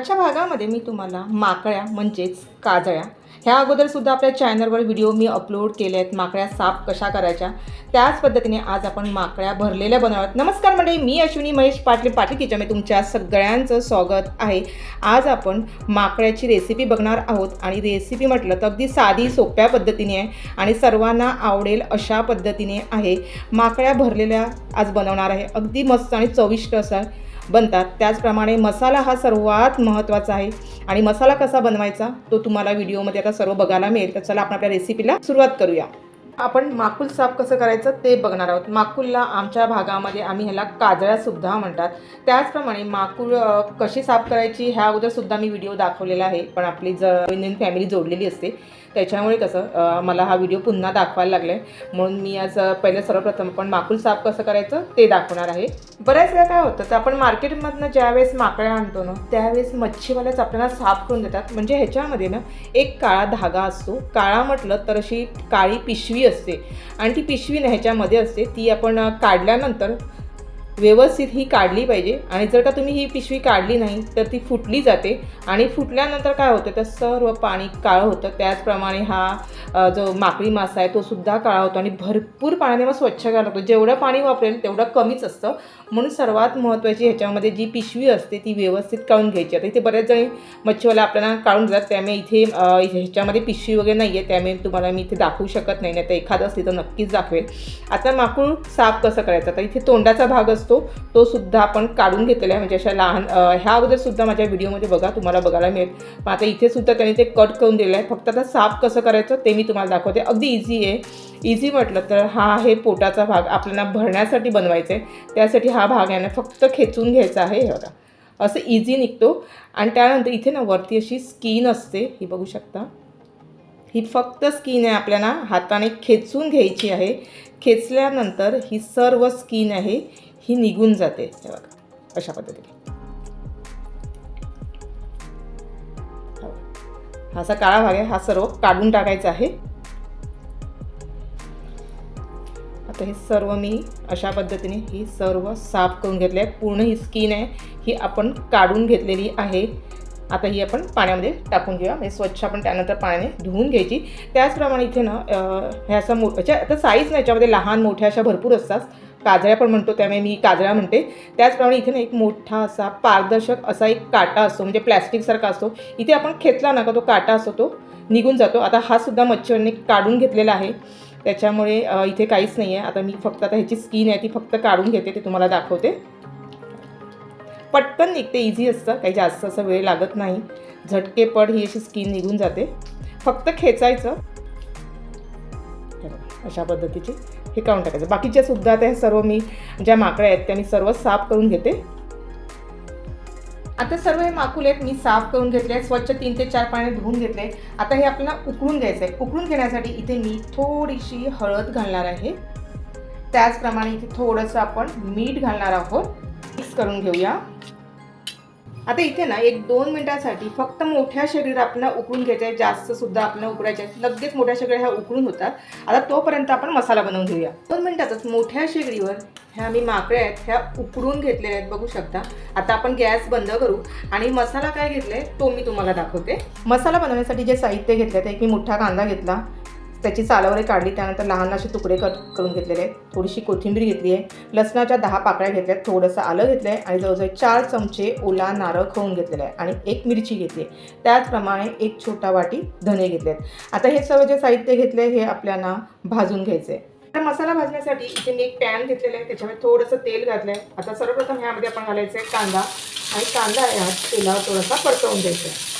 आजच्या भागामध्ये मी तुम्हाला माकळ्या म्हणजेच काजळ्या ह्या अगोदरसुद्धा आपल्या चॅनलवर व्हिडिओ मी अपलोड केले आहेत. माकळ्या साफ कशा करायच्या? त्याच पद्धतीने आज आपण माकड्या भरलेल्या बनवत नमस्कार म्हणजे मी अश्विनी महेश पाटील पाटील किचनमध्ये तुमच्या सगळ्यांचं स्वागत आहे. आज आपण माकड्याची रेसिपी बघणार आहोत आणि रेसिपी म्हटलं तर अगदी साधी सोप्या पद्धतीने आहे आणि सर्वांना आवडेल अशा पद्धतीने आहे. माकड्या भरलेल्या आज बनवणार आहे. अगदी मस्त आणि चविष्ट असं बनतात. त्याचप्रमाणे मसाला हा सर्वात महत्त्वाचा आहे. आणि मसाला कसा बनवायचा? तो तुम्हाला व्हिडिओमध्ये आता सर्व बघायला मिळेल. तर चला आपण आपल्या रेसिपीला सुरुवात करूया. आपण माकुल साफ कसं करायचं ते बघणार आहोत. माकुलला आमच्या भागामध्ये आम्ही ह्याला काजळ्यासुद्धा म्हणतात. त्याचप्रमाणे माकुल कशी साफ करायची ह्या अगोदरसुद्धा मी व्हिडिओ दाखवलेला आहे. पण आपली ज इंडियन फॅमिली जोडलेली असते. त्याच्यामुळे कसं मला हा व्हिडिओ पुन्हा दाखवायला लागला आहे म्हणून मी आज पहिलं सर्वप्रथम आपण माकुल साफ कसं करायचं ते दाखवणार आहे. बऱ्याच वेळा काय होतं तर आपण मार्केटमधनं ज्यावेळेस माकड्या आणतो ना त्यावेळेस मच्छीवाल्याच आपल्याला साफ करून देतात. म्हणजे ह्याच्यामध्ये ना एक काळा धागा असतो. काळा म्हटलं तर अशी काळी पिशवी असते. आणि ती पिशवी ह्याच्यामध्ये असते ती आपण काढल्यानंतर व्यवस्थित ही काढली पाहिजे. आणि जर का तुम्ही ही पिशवी काढली नाही तर ती फुटली जाते. आणि फुटल्यानंतर काय होतं तर सर्व पाणी काळं होतं. त्याचप्रमाणे हा जो माकडी मासा आहे तो सुद्धा काळा होतो. आणि भरपूर पाण्याने मग स्वच्छ करायला लागतो जेवढं पाणी वापरेल तेवढं कमीच असतं. म्हणून सर्वात महत्त्वाची ह्याच्यामध्ये जी पिशवी असते ती व्यवस्थित काढून घ्यायची. आता इथे बऱ्याच जणी मच्छीवाला आपल्याला काढून देतात. त्यामुळे इथे ह्याच्यामध्ये पिशवी वगैरे नाही आहे त्यामुळे तुम्हाला मी इथे दाखवू शकत नाही. नाही तर एखादं असली तर नक्कीच दाखवेल. आता माकूळ साफ कसं करायचं? आता इथे तोंडाचा भाग असतो तो सुद्धा आपण काढून घेतलेला आहे. म्हणजे अशा लहान ह्या अगोदर सुद्धा माझ्या व्हिडिओमध्ये बघा तुम्हाला बघायला मिळेल. पण आता इथे सुद्धा त्यांनी ते कट करून दिलेलं आहे. फक्त आता साफ कसं करायचं ते मी तुम्हाला दाखवते. अगदी इझी आहे. इझी म्हटलं तर हा आहे पोटाचा भाग. आपल्याला भरण्यासाठी बनवायचा आहे त्यासाठी हा भाग आहे ना फक्त खेचून घ्यायचा आहे. हे बघा. असं इझी निघतो. आणि त्यानंतर इथे ना वरती अशी स्किन असते. ही बघू शकता. ही फक्त स्किन आहे आपल्याला. हाताने खेचून घ्यायची आहे. खेचल्यानंतर ही सर्व स्किन आहे. ही निघून जाते. हे बघा अशा पद्धतीने. हा. असा काळा भाग आहे हा सर्व काढून टाकायचा आहे. आता हे सर्व मी अशा पद्धतीने ही सर्व साफ करून घेतले आहे पूर्ण ही स्किन आहे ही आपण काढून घेतलेली आहे. आता ही आपण पाण्यामध्ये टाकून घेऊया. म्हणजे स्वच्छ आपण त्यानंतर पाण्याने धुवून घ्यायची. त्याचप्रमाणे इथे ना ह्या असं मो ह्याच्या आता साईज ना याच्यामध्ये लहान मोठ्या अशा भरपूर असतात. काजळ्या पण म्हणतो त्यामुळे मी काजळ्या म्हणते. त्याचप्रमाणे इथे ना एक मोठा असा पारदर्शक असा एक काटा असतो म्हणजे प्लॅस्टिकसारखा असतो. इथे आपण खेचला ना का तो काटा असतो तो निघून जातो. आता हा सुद्धा मच्छरने काढून घेतलेला आहे. त्याच्यामुळे इथे काहीच नाही आहे आता मी फक्त आता ह्याची स्किन आहे ती फक्त काढून घेते ते तुम्हाला दाखवते. पटकन निघते इझी असतं. काही जास्त असं वेळ लागत नाही. झटकेपट ही अशी स्किन निघून जाते. फक्त खेचायचं. अशा पद्धतीचे. हे काढून टाकायचं. बाकीच्या सुद्धा त्या सर्व मी ज्या माकड्या आहेत त्या मी सर्व साफ करून घेते. आता सर्व हे माकुल आहेत मी साफ करून घेतले आहेत स्वच्छ तीन ते चार पाण्याने धुवून घेतले आता हे आपल्याला उकळून घ्यायचं आहे. उकळून घेण्यासाठी इथे मी थोडीशी हळद घालणार आहे. त्याचप्रमाणे इथे थोडंसं आपण मीठ घालणार आहोत. मिक्स करून घेऊया. आता इथे ना एक दोन मिनटासाठी फक्त मोठ्या शरीर आपण उकळून घ्यायचं आहे जास्त सुद्धा आपल्याला उकळायचे आहे लगेच मोठ्या शेगड्या ह्या उकळून होतात. आता तोपर्यंत आपण मसाला बनवून घेऊया. दोन मिनिटातच मोठ्या शेगडीवर ह्या मी माकड्या आहेत ह्या उकडून घेतलेल्या आहेत बघू शकता. आता आपण गॅस बंद करू आणि मसाला काय घेतलाय तो मी तुम्हाला दाखवते. मसाला बनवण्यासाठी जे साहित्य घेतलं ते एक मी मोठा कांदा घेतला. त्याची सालावरे काढली त्यानंतर लहान असे तुकडे कट करून घेतलेले आहेत थोडीशी कोथिंबीर घेतली आहे लसणाच्या दहा पाकळ्या घेतल्या आहेत थोडंसं आलं घेतलं आहे आणि जवळजवळ चार चमचे ओला नारळ खवून घेतलेला आहे आणि एक मिरची घेतली आहे. त्याचप्रमाणे एक छोटा वाटी धने घेतले आहेत. आता हे सर्व जे साहित्य घेतले हे आपल्याला भाजून घ्यायचे आहे आता मसाला भाजण्यासाठी इथे मी एक पॅन घेतलेला आहे त्याच्यामध्ये थोडंसं तेल घातलं आहे आता सर्वप्रथम ह्यामध्ये आपण घालायचं आहे कांदा आणि कांदा ह्या तेलावर थोडासा परतवून द्यायचा आहे.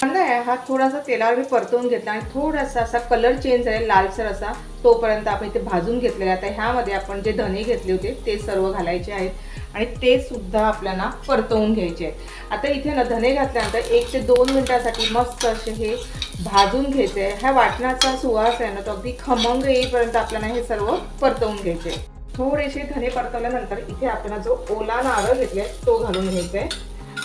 कांदा आहे. हा थोडासा तेलावर मी परतवून घेतला आणि थोडासा असा कलर चेंज आहे लालसर असा तोपर्यंत आपण इथे भाजून घेतलेला आहे. आता ह्यामध्ये आपण जे धने घेतले होते ते सर्व घालायचे आहेत. आणि ते सुद्धा आपल्याला परतवून घ्यायचे आहेत. आता इथे ना धने घातल्यानंतर एक ते दोन मिनटासाठी मस्त असे हे भाजून घ्यायचे आहे. ह्या वाटणाचा सुवास आहे ना तो अगदी खमंग येईपर्यंत आपल्याला हे सर्व परतवून घ्यायचे आहे. थोडेसे धने परतवल्यानंतर इथे आपल्याला जो ओला नारळ घेतलाय तो घालून घ्यायचा आहे.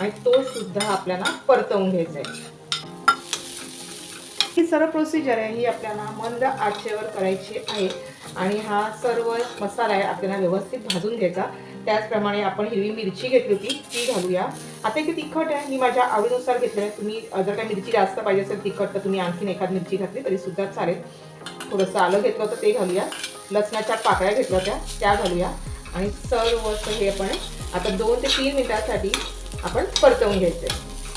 आणि तो सुद्धा आपल्याला परतवून घ्यायचा आहे. सर्व प्रोसिजर आहे ही आपल्याला मंद आचेवर करायची आहे. आणि हा सर्व मसाला आहे आपल्याला व्यवस्थित भाजून घ्यायचा. त्याचप्रमाणे आपण हिरवी मिरची घेतली होती ती घालूया. आता इथे तिखट आहे मी माझ्या आवडीनुसार घेतलं आहे. तुम्ही जर काय मिरची जास्त पाहिजे असेल तिखट तर तुम्ही आणखीन एखाद मिरची घातली तरीसुद्धा चालेल. थोडंसं आलं घेतलं होतं ते घालूया. लसणाच्या पाकळ्या घेतल्या होत्या त्या घालूया. आणि सर्व हे आपण आता दोन ते तीन मिनिटांसाठी आपण परतवून घ्यायचे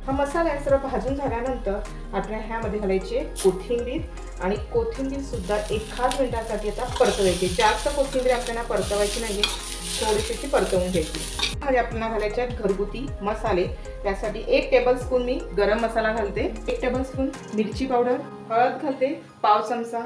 हा मसाला आहे सर्व भाजून झाल्यानंतर आपल्याला ह्यामध्ये घालायची कोथिंबीर आणि कोथिंबीरसुद्धा एखाद मिनिटासाठी आता परतवायची. जास्त कोथिंबीर आपल्याला परतवायची नाही थोडीशी ती परतवून घ्यायची. मध्ये आपल्याला घालायचे आहेत घरगुती मसाले. त्यासाठी एक टेबलस्पून मी गरम मसाला घालते. एक टेबलस्पून मिरची पावडर हळद घालते पाव चमचा.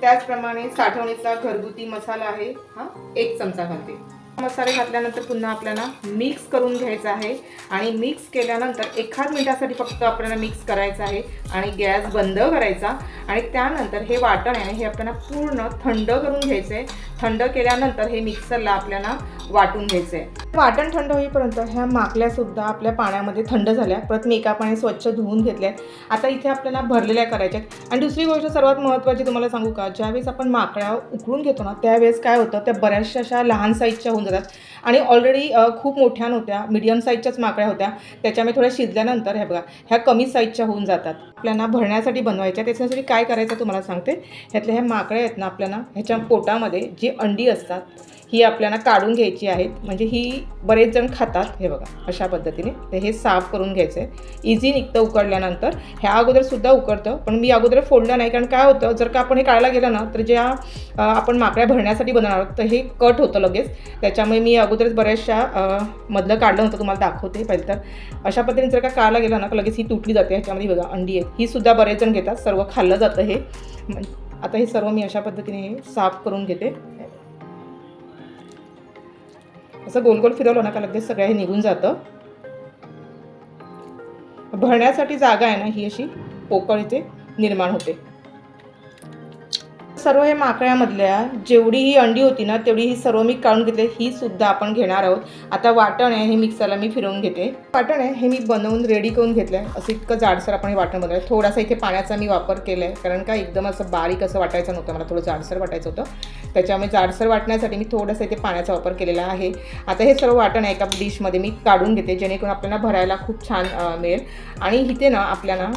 त्याचप्रमाणे साठवणीचा घरगुती मसाला आहे हा एक चमचा घालते. मसाले घातल्यानंतर पुन्हा आपल्याला मिक्स करून घ्यायचं आहे. आणि मिक्स केल्यानंतर एखाद मिनिटासाठी फक्त आपल्याला मिक्स करायचं आहे आणि गॅस बंद करायचा. आणि त्यानंतर हे वाटण आहे हे आपल्याला पूर्ण थंड करून घ्यायचं आहे थंड केल्यानंतर हे मिक्सरला आपल्याला वाटून घ्यायचं आहे वाटण थंड होईपर्यंत ह्या माकल्यासुद्धा आपल्या पाण्यामध्ये थंड झाल्या. परत मी एका पाणी स्वच्छ धुवून घेतल्या आता इथे आपल्याला भरलेल्या करायच्या आहेत आणि दुसरी गोष्ट सर्वात महत्त्वाची तुम्हाला सांगू का? ज्यावेळेस आपण माकड्या उकळून घेतो ना त्यावेळेस काय होतं? त्या बऱ्याचशा अशा लहान साईजच्या होऊन जातात आणि ऑलरेडी खूप मोठ्या नव्हत्या मिडियम साईजच्याच माकड्या होत्या. त्याच्यामुळे थोड्या शिजल्यानंतर ह्या बघा ह्या कमी साईजच्या होऊन जातात. आपल्याला भरण्यासाठी बनवायच्या त्याच्यासाठी काय करायचं तुम्हाला सांगते? ह्यातल्या ह्या माकड्या आहेत ना आपल्याला ह्याच्या पोटामध्ये जी अंडी असतात ही आपल्याला काढून घ्यायची आहेत. म्हणजे ही बरेच जण खातात हे बघा अशा पद्धतीने. तर हे साफ करून घ्यायचं आहे इझी निघतं उकडल्यानंतर. ह्या अगोदरसुद्धा उकडतं पण मी अगोदर फोडलं नाही. कारण काय होतं जर का आपण हे काढायला गेलं ना तर ज्या आपण माकड्या भरण्यासाठी बनवणार आहोत तर हे कट होतं लगेच. त्याच्यामुळे मी अगोदरच बऱ्याचशा मधलं काढलं होतं तुम्हाला दाखवते पहिले तर. अशा पद्धतीने जर का काढायला गेलं ना तर लगेच ही तुटली जाते. ह्याच्यामध्ये बघा अंडी आहेत. ही सुद्धा बरेच जण घेतात. सर्व खाल्लं जातं हे. आता हे सर्व मी अशा पद्धतीने हे साफ करून घेते. असं गोल गोल फिरवलं ना का लगेच सगळं हे निघून जातं. भरण्यासाठी जागा आहे ना ही अशी पोकळ इथे निर्माण होते. सर्व हे माकळ्यामधल्या जेवढी ही अंडी होती ना तेवढी ही सर्व मी काढून घेतली. ही सुद्धा आपण घेणार आहोत. आता वाटण आहे हे मिक्सरला मी फिरवून घेते. वाटण आहे हे मी बनवून रेडी करून घेतलं आहे असं इतकं जाडसर आपण हे वाटण बनवलं थोडासा इथे पाण्याचा मी वापर केला आहे कारण का एकदम असं बारीक असं वाटायचं नव्हतं. मला थोडं जाडसर वाटायचं होतं. त्याच्यामुळे जाडसर वाटण्यासाठी मी थोडंसं इथे पाण्याचा वापर केलेला आहे. आता हे सर्व वाटण आहे एका डिशमध्ये मी काढून घेते जेणेकरून आपल्याला भरायला खूप छान मिळेल. आणि इथे ना आपल्याला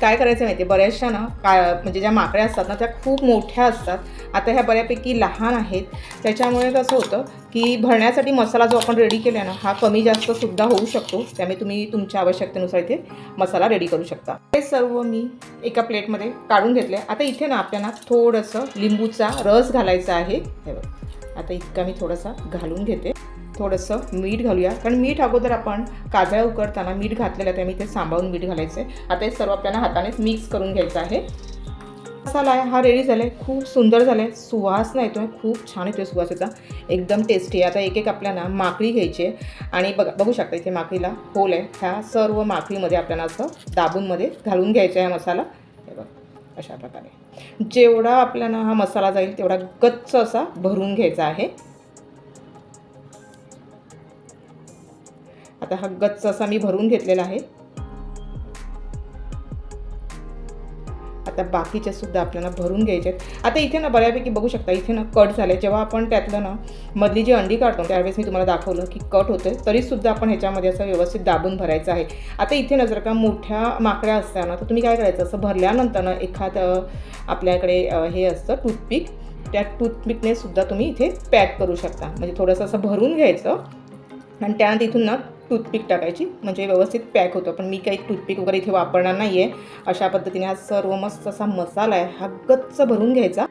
काय करायचं माहिती आहे बऱ्याचशा ना काय म्हणजे ज्या माकड्या असतात ना त्या खूप मोठ्या असतात. आता ह्या बऱ्यापैकी लहान आहेत. त्याच्यामुळे कसं होतं की भरण्यासाठी मसाला जो आपण रेडी केला ना हा कमी जास्त सुद्धा होऊ शकतो. त्यामुळे तुम्ही तुमच्या आवश्यकतेनुसार इथे मसाला रेडी करू शकता. हे सर्व मी एका प्लेटमध्ये काढून घेतले आता इथे ना आपल्याला थोडंसं लिंबूचा रस घालायचा आहे. हे बघ. आता इतका मी थोडासा घालून घेते. थोडंसं मीठ घालूया. कारण मीठ अगोदर आपण काजळ्या उकडताना मीठ घातलेलं आहे त्यामुळे ते सांभाळून मीठ घालायचं आहे आता हे सर्व आपल्याला हातानेच मिक्स करून घ्यायचं आहे. मसाला आहे हा रेडी झाला आहे खूप सुंदर झाला आहे सुवास ना येतो आहे खूप छान येतो सुवास एकदम टेस्टी आहे. आता एक एक आपल्याला माकळी घ्यायची आहे. आणि बघा बघू शकता इथे माकळीला होल आहे. ह्या सर्व माकळीमध्ये आपल्याला असं दाबूनमध्ये घालून घ्यायचा आहे मसाला. हे बघ अशा प्रकारे. जेवढा आपल्याला हा मसाला जाईल तेवढा गच्च असा भरून घ्यायचा आहे. आता हा गच्च असा मी भरून घेतलेला आहे. आता बाकीच्या सुद्धा आपल्याला भरून घ्यायचे आहेत. आता इथे ना बऱ्यापैकी बघू शकता इथे ना कट झाले. जेव्हा आपण त्यातलं ना मधली जी अंडी काढतो त्यावेळेस मी तुम्हाला दाखवलं की कट होते तरीसुद्धा आपण ह्याच्यामध्ये असं व्यवस्थित दाबून भरायचं आहे. आता इथे ना जर का मोठ्या माकड्या असतात ना तर तुम्ही काय करायचं? असं भरल्यानंतर ना एखाद आपल्याकडे हे असतं टूथपिक. त्या टूथपिकने सुद्धा तुम्ही इथे पॅक करू शकता. म्हणजे थोडंसं असं भरून घ्यायचं. आणि त्यानंतर इथून ना टूथपिक टाकायची. म्हणजे व्यवस्थित पॅक होतं. पण मी काही टूथपिक वगैरे इथे वापरणार नाही आहे अशा पद्धतीने हा सर्व मस्त असा मसाला आहे. हा गच्च भरून घ्यायचा.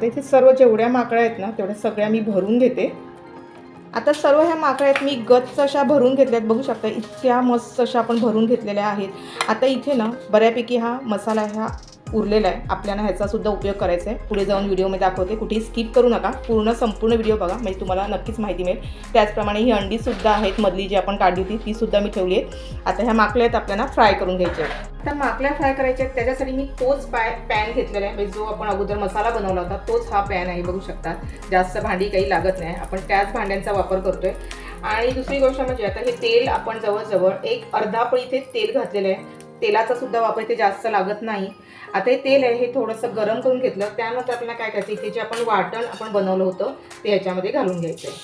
तर इथे सर्व जेवढ्या माकड्या आहेत ना तेवढ्या सगळ्या मी भरून घेते. आता सर्व ह्या माकड्या आहेत मी गच्च अशा भरून घेतल्यात. बघू शकता इतक्या मस्त अशा आपण भरून घेतलेल्या आहेत. आता इथे ना बऱ्यापैकी हा मसाला हा उरलेला आहे. आपल्याला ह्याचा सुद्धा उपयोग करायचा आहे. पुढे जाऊन व्हिडिओमध्ये दाखवते. कुठेही स्किप करू नका. पूर्ण संपूर्ण व्हिडिओ बघा. म्हणजे तुम्हाला नक्कीच माहिती मिळेल. त्याचप्रमाणे ही अंडीसुद्धा आहेत मधली जी आपण काढली होती तीसुद्धा मी ठेवली आहे आता ह्या माकल्या आहेत आपल्याला फ्राय करून घ्यायच्या आहेत. आता माकल्या फ्राय करायच्या आहेत. त्याच्यासाठी मी तोच पाय पॅन घेतलेला आहे. म्हणजे जो आपण अगोदर मसाला बनवला होता तोच हा पॅन आहे. बघू शकता. जास्त भांडी काही लागत नाही. आपण त्याच भांड्यांचा वापर करतोय. आणि दुसरी गोष्ट म्हणजे आता हे तेल आपण जवळजवळ एक अर्धा पळी इथे तेल घातलेलं आहे. तेलाचा सुद्धा वापर इथे जास्त लागत नाही. आता हे तेल आहे हे थोडंसं गरम करून घेतलं. त्यानंतर आपल्याला काय करायचं इथे जे आपण वाटण आपण बनवलं होतं ते ह्याच्यामध्ये घालून घ्यायचं आहे.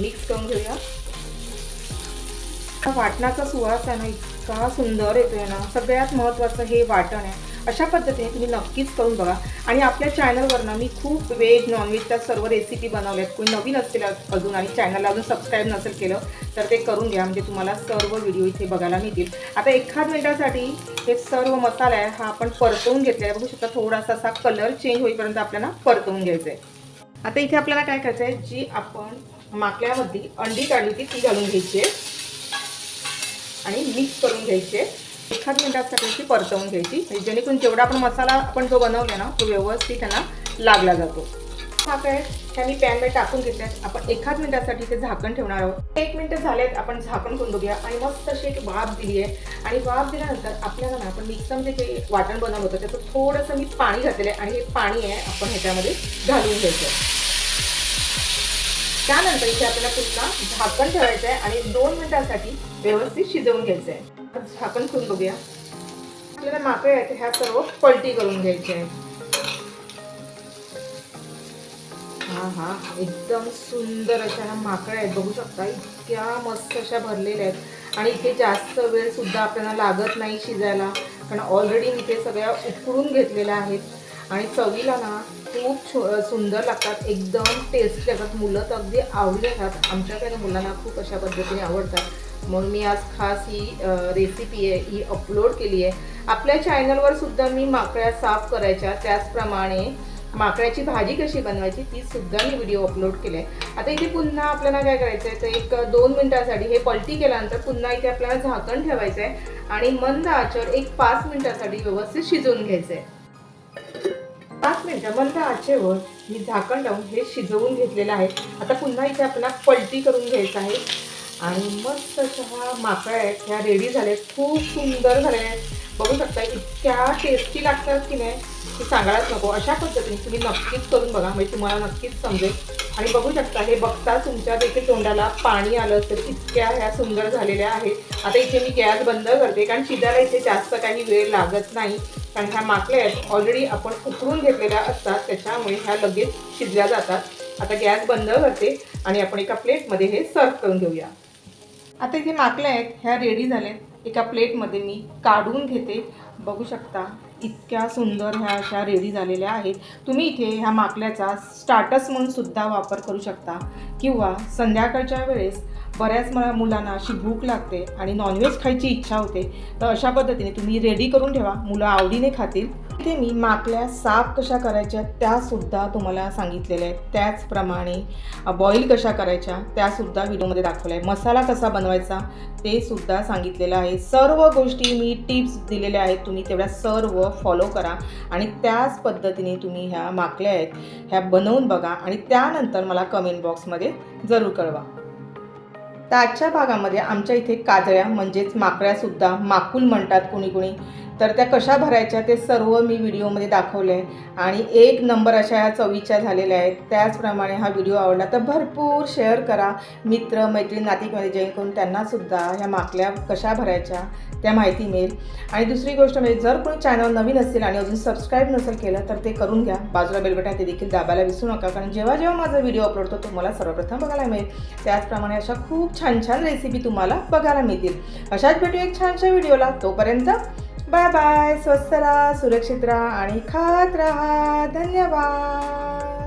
मिक्स करून घेऊया. वाटणाचा सुवास आहे ना इतका सुंदर येतोय ना. सगळ्यात महत्त्वाचं हे वाटण आहे. अशा पद्धतीने तुम्ही नक्कीच करून बघा. आणि आपल्या चॅनलवर ना मी खूप व्हेज नॉनव्हेजच्या सर्व रेसिपी बनवल्या आहेत कोणी नवीन असतील अजून आणि चॅनलला अजून सबस्क्राईब नसेल केलं तर ते करून घ्या. म्हणजे तुम्हाला सर्व व्हिडिओ इथे बघायला मिळतील. आता एखाद मिनिटासाठी हे सर्व मसाला आहे हा आपण परतवून घेतलेला आहे. बघू शकता थोडासा असा कलर चेंज होईपर्यंत आपल्याला परतवून घ्यायचा आहे. आता इथे आपल्याला काय करायचं आहे जी आपण माकल्यामध्ये अंडी काढली होती ती घालून घ्यायची आहे. आणि मिक्स करून घ्यायचे एखाद मिनिटासाठी ती परतवून घ्यायची. म्हणजे जेणेकरून जेवढा आपण मसाला आपण जो बनवला ना तो व्यवस्थित त्यांना लागला जातो. हा काय ह्या पॅनमध्ये टाकून घेतल्या आपण एखाद मिनिटासाठी ते झाकण ठेवणार आहोत. एक मिनिट झालेत आपण झाकण करून बघूया. आणि मस्त अशी एक वाफ दिली आहे. आणि वाफ दिल्यानंतर आपल्याला ना आपण मिक्सरमध्ये जे वाटण बनवलं होतं त्याचं थोडंसं मी पाणी घातलेलं आहे. आणि हे पाणी आहे आपण ह्याच्यामध्ये घालून घ्यायचं आहे. त्यानंतर इथे आपल्याला पुन्हा झाकण ठेवायचं आहे आणि दोन मिनिटांसाठी व्यवस्थित शिजवून घ्यायचं आहे झाकण करून बघूया. आपल्याला मापे आहेत ह्या सर्व पलटी करून घ्यायचे आहेत. हा हा एकदम सुंदर अशा ह्या माकड्या आहेत. बघू शकता इतक्या मस्त अशा भरलेल्या आहेत. आणि इथे जास्त वेळ सुद्धा आपल्याला लागत नाही शिजायला. कारण ऑलरेडी इथे सगळ्या उकळून घेतलेल्या आहेत. आणि चवीला ना खूप छो सुंदर लागतात. एकदम टेस्टी लागतात. मुलं तर अगदी आवडीने खातात. आमच्याकडे मुलांना खूप अशा पद्धतीने आवडतात. म्हणून मी आज खास ही रेसिपी आहे ही अपलोड केली आहे. आपल्या चॅनलवर सुद्धा मी माकड्या साफ करायच्या. त्याचप्रमाणे माकड्याची भाजी कशी बनवायची ती सुद्धा मी व्हिडिओ अपलोड केला आहे. आता इथे पुन्हा आपल्याला काय करायचं आहे तर एक दोन मिनटासाठी हे पलटी केल्यानंतर पुन्हा इथे आपल्याला झाकण ठेवायचं आहे आणि मंद आचर एक पाच मिनटासाठी व्यवस्थित शिजवून घ्यायचं आहे पाच मिनटं. मंद आचेवर मी झाकण लावून हे शिजवून घेतलेलं आहे. आता पुन्हा इथे आपल्याला पलटी करून घ्यायचं आहे. आणि मस्त अशा ह्या आहेत ह्या रेडी झाल्या आहेत खूप सुंदर झाल्या आहेत बघू शकता इतक्या टेस्टी लागतात की नाही की सांगायलाच नको. अशा पद्धतीने तुम्ही नक्कीच करून बघा. म्हणजे तुम्हाला नक्कीच समजेल. आणि बघू शकता हे बघता तुमच्या देखील तोंडाला पाणी आलं असेल. इतक्या ह्या सुंदर झालेल्या आहेत. आता इथे मी गॅस बंद करते कारण शिजायला इथे जास्त काही वेळ लागत नाही. कारण ह्या माकल्या आहेत ऑलरेडी आपण उकळून घेतलेल्या असतात त्याच्यामुळे ह्या लगेच शिजल्या जातात. आता गॅस बंद करते आणि आपण एका प्लेटमध्ये हे सर्व करून घेऊया. आता इथे माकल्या आहेत ह्या रेडी झाल्यात एका प्लेटमध्ये मी काढून घेते. बघू शकता इतक्या सुंदर ह्या अशा रेडी झालेल्या आहेत. तुम्ही इथे ह्या माकल्याचा स्टार्टस म्हणून सुद्धा वापर करू शकता. किंवा संध्याकाळच्या वेळेस बऱ्याच मला मुलांना अशी भूक लागते आणि नॉनव्हेज खायची इच्छा होते तर अशा पद्धतीने तुम्ही रेडी करून ठेवा. मुलं आवडीने खातील. इथे मी माकल्या साफ कशा करायच्या त्यासुद्धा तुम्हाला सांगितलेल्या आहेत. त्याचप्रमाणे बॉईल कशा करायच्या त्यासुद्धा व्हिडिओमध्ये दाखवल्या. आहे मसाला कसा बनवायचा ते सुद्धा सांगितलेलं आहे. सर्व गोष्टी मी टिप्स दिलेल्या आहेत. तुम्ही तेवढ्या सर्व फॉलो करा आणि त्याच पद्धतीने तुम्ही ह्या माकल्या आहेत ह्या बनवून बघा आणि त्यानंतर मला कमेंट बॉक्समध्ये जरूर कळवा. तर आजच्या भागामध्ये आमच्या इथे काजळ्या म्हणजेच माकळ्यासुद्धा माकुल म्हणतात कोणी कोणी. तर त्या कशा भरायच्या ते सर्व मी व्हिडिओमध्ये दाखवलं आहे आणि एक नंबर अशा या चवीच्या झालेल्या आहेत. त्याचप्रमाणे हा व्हिडिओ आवडला तर भरपूर शेअर करा. मित्र मैत्रीण नातिकमध्ये जेणेकरून त्यांनासुद्धा ह्या माकल्या कशा भरायच्या त्या माहिती मिळेल. आणि दुसरी गोष्ट म्हणजे जर कोणी चॅनल नवीन असेल आणि अजून सबस्क्राईब नसेल केलं तर ते करून घ्या. बाजूला बेलबटन ते देखील दाबायला विसरू नका. कारण जेव्हा जेव्हा माझा व्हिडिओ अपलोड होतो तुम्हाला सर्वप्रथम बघायला मिळेल. त्याचप्रमाणे अशा खूप छान छान रेसिपी तुम्हाला बघायला मिळतील. अशाच भेटू एक छानशा व्हिडिओला. तोपर्यंत बाय बाय स्वस्त राहा सुरक्षित राहा आणि खात राहा. धन्यवाद.